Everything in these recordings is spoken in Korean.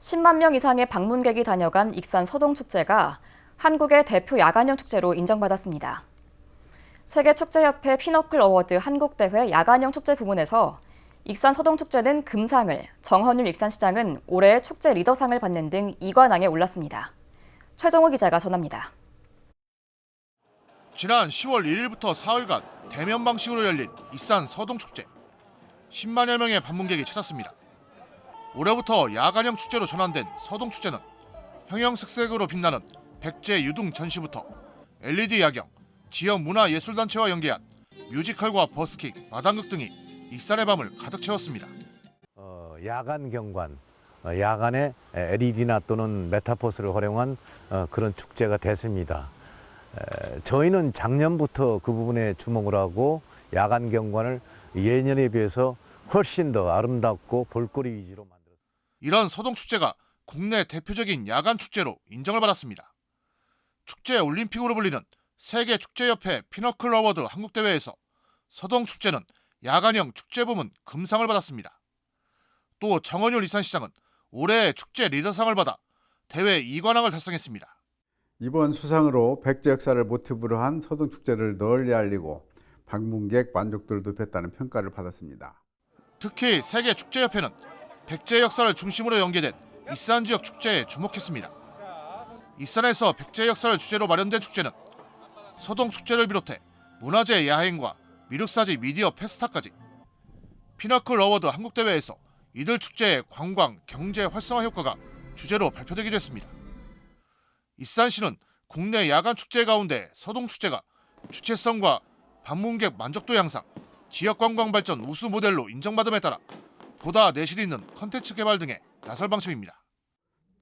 10만 명 이상의 방문객이 다녀간 익산 서동축제가 한국의 대표 야간형 축제로 인정받았습니다. 세계축제협회 피너클 어워드 한국대회 야간형 축제 부문에서 익산 서동축제는 금상을, 정헌율 익산시장은 올해의 축제 리더상을 받는 등 2관왕에 올랐습니다. 최정호 기자가 전합니다. 지난 10월 1일부터 사흘간 대면 방식으로 열린 익산 서동축제. 10만여 명의 방문객이 찾았습니다. 올해부터 야간형 축제로 전환된 서동축제는 형형색색으로 빛나는 백제 유등 전시부터 LED 야경, 지역 문화예술단체와 연계한 뮤지컬과 버스킹, 마당극 등이 익산의 밤을 가득 채웠습니다. 어, 야간 경관, 어, 야간에 LED나 또는 메타버스를 활용한 어, 그런 축제가 됐습니다. 에, 저희는 작년부터 그 부분에 주목을 하고 야간 경관을 예년에 비해서 훨씬 더 아름답고 볼거리 위주로 만들었습니다. 이런 서동축제가 국내 대표적인 야간 축제로 인정을 받았습니다. 축제 올림픽으로 불리는 세계축제협회 피너클 어워드 한국대회에서 서동축제는 야간형 축제 부문 금상을 받았습니다. 또 정원율 이산시장은 올해의 축제 리더상을 받아 대회 2관왕을 달성했습니다. 이번 수상으로 백제 역사를 모티브로 한 서동축제를 널리 알리고 방문객 만족도를 높였다는 평가를 받았습니다. 특히 세계축제협회는 백제 역사를 중심으로 연계된 익산 지역 축제에 주목했습니다. 익산에서 백제 역사를 주제로 마련된 축제는 서동 축제를 비롯해 문화재 야행과 미륵사지 미디어 페스타까지 피너클 어워드 한국대회에서 이들 축제의 관광, 경제 활성화 효과가 주제로 발표되기도 했습니다. 익산시는 국내 야간 축제 가운데 서동 축제가 주체성과 방문객 만족도 향상, 지역 관광 발전 우수 모델로 인정받음에 따라 보다 내실 있는 컨텐츠 개발 등에 나설 방침입니다.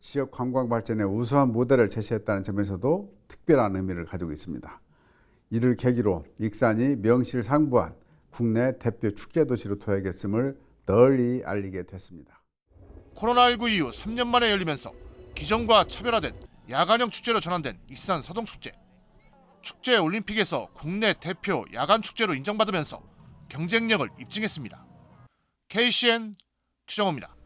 지역 관광 발전에 우수한 모델을 제시했다는 점에서도 특별한 의미를 가지고 있습니다. 이를 계기로 익산이 명실 상부한 국내 대표 축제 도시로 도약했음을 널리 알리게 됐습니다. 코로나19 이후 3년 만에 열리면서 기존과 차별화된 야간형 축제로 전환된 익산 서동 축제. 축제 올림픽에서 국내 대표 야간 축제로 인정받으면서 경쟁력을 입증했습니다. KCN 최정호입니다.